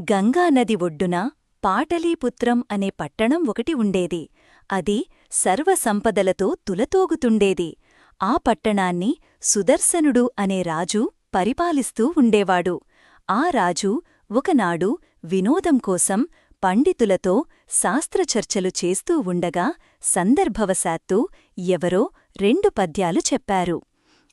గంగానది ఒడ్డున పాటలీపుత్రం అనే పట్టణం ఒకటి ఉండేది. అది సర్వసంపదలతో తులతోగుతుండేది. ఆ పట్టణాన్ని సుదర్శనుడు అనే రాజు పరిపాలిస్తూ ఉండేవాడు. ఆ రాజు ఒకనాడు వినోదం కోసం పండితులతో శాస్త్రచర్చలు చేస్తూ ఉండగా సందర్భవశాత్తు ఎవరో రెండు పద్యాలు చెప్పారు.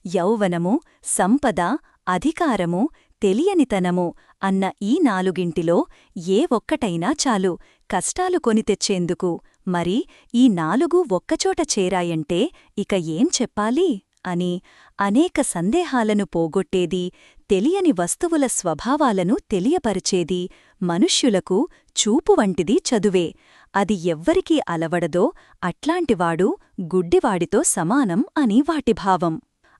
యౌవనము సంపద అధికారము తెలియనితనము అన్న ఈ నాలుగింటిలో ఏ ఒక్కటైనా చాలు. కష్టాలు కొని తెచ్చేందుకు మరి ఈ నాలుగు ఒక్కచోట చేరాయంటే ఇక ఏం చెప్పాలి? అని అనేక సందేహాలను పోగొట్టేది తెలియని వస్తువుల స్వభావాలను తెలియపరిచేది మనుష్యులకు చూపు వంటిది చదువే. అది ఎవ్వరికీ అలవడదో అట్లాంటివాడు గుడ్డివాడితో సమానం అని వాటి భావం.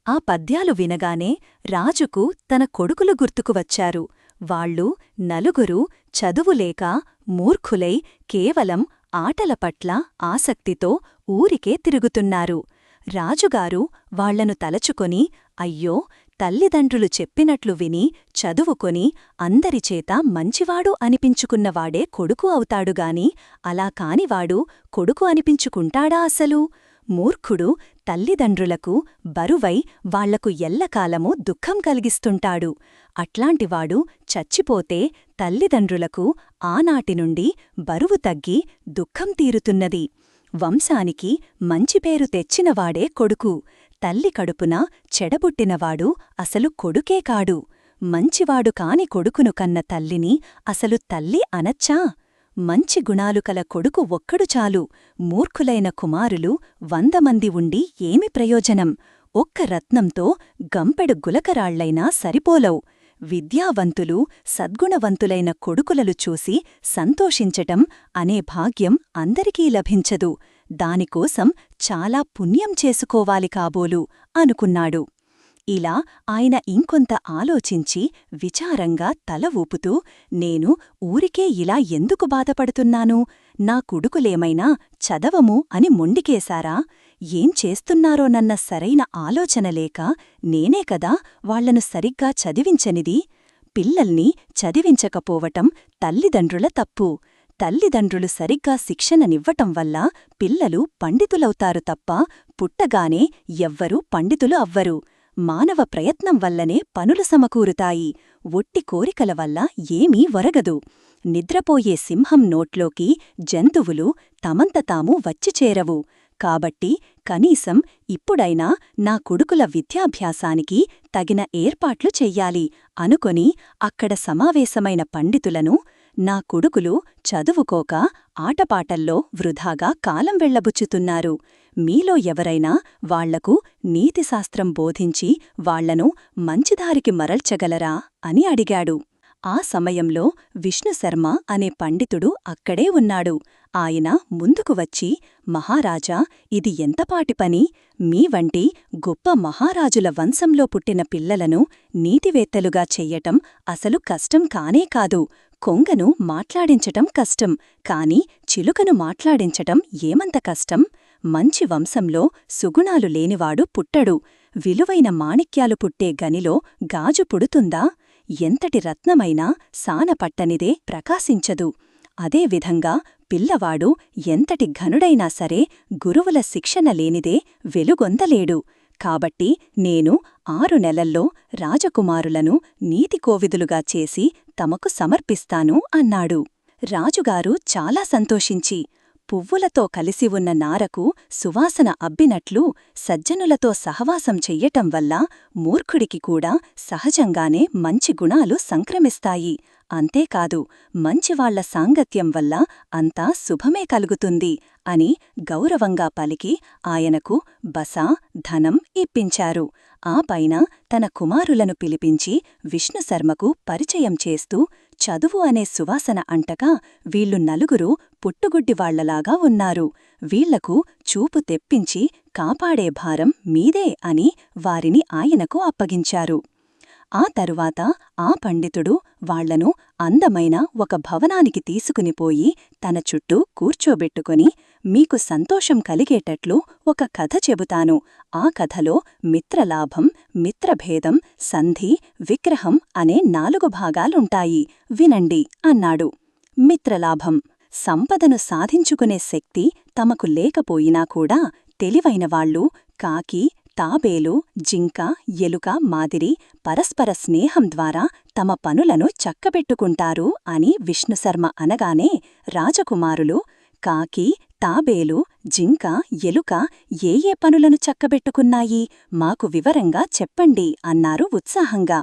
ఆ పద్యాలు వినగానే రాజుకు తన కొడుకులు గుర్తుకు వచ్చారు. వాళ్ళు నలుగురు చదువులేక మూర్ఖులై కేవలం ఆటల పట్ల ఆసక్తితో ఊరికే తిరుగుతున్నారు. రాజుగారు వాళ్ళను తలచుకొని అయ్యో తల్లిదండ్రులు చెప్పినట్లు విని చదువుకొని అందరిచేత మంచివాడు అనిపించుకున్నవాడే కొడుకు అవుతాడుగాని అలా కానివాడు కొడుకు అనిపించుకుంటాడా అసలు? మూర్ఖుడు తల్లిదండ్రులకు బరువై వాళ్ళకు ఎల్లకాలమూ దుఃఖం కలిగిస్తుంటాడు. అట్లాంటివాడు చచ్చిపోతే తల్లిదండ్రులకు ఆనాటి నుండి బరువు తగ్గి దుఃఖం తీరుతున్నది. వంశానికి మంచి పేరు తెచ్చినవాడే కొడుకు. తల్లి కడుపున చెడబుట్టినవాడు అసలు కొడుకే కాడు. మంచివాడు కాని కొడుకును కన్న తల్లిని అసలు తల్లి అనచ్చా? మంచి గుణాలు కల కొడుకు ఒక్కడు చాలు. మూర్ఖులైన కుమారులు వందమంది ఉండి ఏమి ప్రయోజనం? ఒక్క రత్నంతో గంపెడు గులకరాళ్ళైనా సరిపోలవు. విద్యావంతులు సద్గుణవంతులైన కొడుకులలు చూసి సంతోషించటం అనే భాగ్యం అందరికీ లభించదు. దానికోసం చాలా పుణ్యం చేసుకోవాలి కాబోలు అనుకున్నాడు. ఇలా ఆయన ఇంకొంత ఆలోచించి విచారంగా తల ఊపుతూ నేను ఊరికే ఇలా ఎందుకు బాధపడుతున్నాను? నా కొడుకులేమైనా చదవము అని మొండికేశారా? ఏం చేస్తున్నారోనన్న సరైన ఆలోచనలేక నేనే కదా వాళ్ళను సరిగ్గా చదివించనిది. పిల్లల్ని చదివించకపోవటం తల్లిదండ్రుల తప్పు. తల్లిదండ్రులు సరిగ్గా శిక్షణనివ్వటం వల్ల పిల్లలు పండితులవుతారు తప్ప పుట్టగానే ఎవ్వరూ పండితులు అవ్వరు. మానవ ప్రయత్నం వల్లనే పనులు సమకూరుతాయి. ఒట్టి కోరికల వల్ల ఏమీ వరగదు. నిద్రపోయే సింహం నోట్లోకి జంతువులు తమంత తాము వచ్చిచేరవు కాబట్టి కనీసం ఇప్పుడైనా నా కొడుకుల విద్యాభ్యాసానికి తగిన ఏర్పాట్లు చెయ్యాలి అనుకొని అక్కడ సమావేశమైన పండితులను నా కొడుకులు చదువుకోక ఆటపాటల్లో వృధాగా కాలం వెళ్ళబుచ్చుతున్నారు మీలో ఎవరైనా వాళ్ళకు నీతిశాస్త్రం బోధించి వాళ్ళను మంచిదారికి మరల్చగలరా అని అడిగాడు. ఆ సమయంలో విష్ణుశర్మ అనే పండితుడు అక్కడే ఉన్నాడు. ఆయన ముందుకు వచ్చి మహారాజా ఇది ఎంతపాటి పని? మీ వంటి గొప్ప మహారాజుల వంశంలో పుట్టిన పిల్లలను నీతివేత్తలుగా చెయ్యటం అసలు కష్టం కానే కాదు. కొంగను మాట్లాడించటం కష్టం. కాని చిలుకను మాట్లాడించటం ఏమంత కష్టం? మంచి వంశంలో సుగుణాలు లేనివాడు పుట్టడు. విలువైన మాణిక్యాలు పుట్టే గనిలో గాజు పుడుతుందా? ఎంతటి రత్నమైనా సానపట్టనిదే ప్రకాశించదు. అదేవిధంగా పిల్లవాడు ఎంతటి ఘనుడైనా సరే గురువుల శిక్షణ లేనిదే వెలుగొందలేడు. కాబట్టి నేను ఆరు నెలల్లో రాజకుమారులను నీతికోవిదులుగా చేసి తమకు సమర్పిస్తాను అన్నాడు. రాజుగారు చాలా సంతోషించి పువ్వులతో కలిసి ఉన్న నారకు సువాసన అబ్బినట్లు సజ్జనులతో సహవాసం చెయ్యటం వల్ల మూర్ఖుడికి కూడా సహజంగానే మంచి గుణాలు సంక్రమిస్తాయి. అంతేకాదు మంచివాళ్ళ సాంగత్యం వల్ల అంతా శుభమే కలుగుతుంది అని గౌరవంగా పలికి ఆయనకు బస ధనం ఇప్పించారు. ఆ పైన తన కుమారులను పిలిపించి విష్ణుశర్మకు పరిచయం చేస్తూ చదువు అనే సువాసన అంటగా వీళ్ళు నలుగురు పుట్టుగుడ్డివాళ్ళలాగా ఉన్నారు. వీళ్ళకు చూపు తెప్పించి కాపాడే భారం మీదే అని వారిని ఆయనకు అప్పగించారు. ఆ తరువాత ఆ పండితుడు వాళ్ళను అందమైన ఒక భవనానికి తీసుకునిపోయి తన చుట్టూ కూర్చోబెట్టుకుని మీకు సంతోషం కలిగేటట్లు ఒక కథ చెబుతాను. ఆ కథలో మిత్రలాభం మిత్రభేదం సంధి విగ్రహం అనే నాలుగు భాగాలుంటాయి. వినండి అన్నాడు. మిత్రలాభం సంపదను సాధించుకునే శక్తి తమకు లేకపోయినా కూడా తెలివైనవాళ్ళు కాకి తాబేలు జింక ఎలుక మాదిరి పరస్పర స్నేహం ద్వారా తమ పనులను చక్కబెట్టుకుంటారు అని విష్ణుశర్మ అనగానే రాజకుమారులు కాకి తాబేలు జింక ఎలుక ఏ ఏ పనులను చక్కబెట్టుకున్నాయి? మాకు వివరంగా చెప్పండి అన్నారు ఉత్సాహంగా.